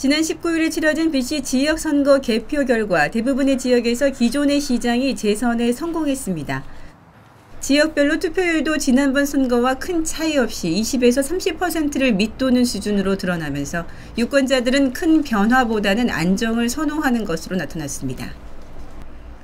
지난 19일에 치러진 BC 지역 선거 개표 결과 대부분의 지역에서 기존의 시장이 재선에 성공했습니다. 지역별로 투표율도 지난번 선거와 큰 차이 없이 20에서 30%를 밑도는 수준으로 드러나면서 유권자들은 큰 변화보다는 안정을 선호하는 것으로 나타났습니다.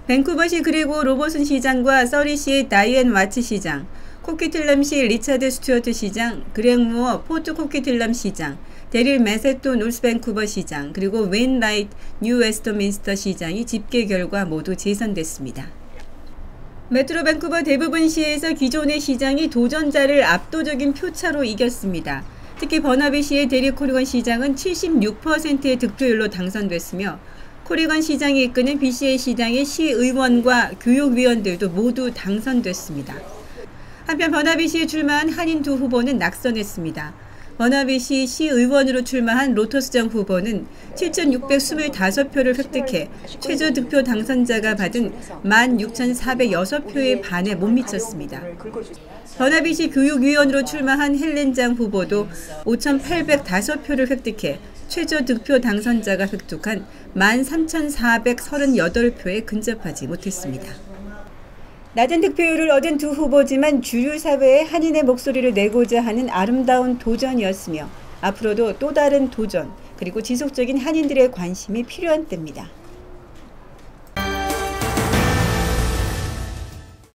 밴쿠버시 그리고 로버슨 시장과 서리시의 다이앤 와츠 시장, 코키틀람시 리차드 스튜어트 시장, 그렉무어 포트 코키틀람 시장, 데릴 메세토 놀스밴쿠버 시장, 그리고 웬라이트 뉴 웨스터민스터 시장이 집계 결과 모두 재선됐습니다. 메트로 밴쿠버 대부분 시에서 기존의 시장이 도전자를 압도적인 표차로 이겼습니다. 특히 버나비 시의 데리 코리건 시장은 76%의 득표율로 당선됐으며 코리건 시장이 이끄는 BCA 시장의 시의원과 교육위원들도 모두 당선됐습니다. 한편 버나비시에 출마한 한인 두 후보는 낙선했습니다. 버나비시 시의원으로 출마한 로터스정 후보는 7,625표를 획득해 최저 득표 당선자가 받은 16,406표에 반해 못 미쳤습니다. 버나비시 교육위원으로 출마한 헬렌장 후보도 5,805표를 획득해 최저 득표 당선자가 획득한 13,438표에 근접하지 못했습니다. 낮은 득표율을 얻은 두 후보지만 주류 사회에 한인의 목소리를 내고자 하는 아름다운 도전이었으며 앞으로도 또 다른 도전 그리고 지속적인 한인들의 관심이 필요한 때입니다.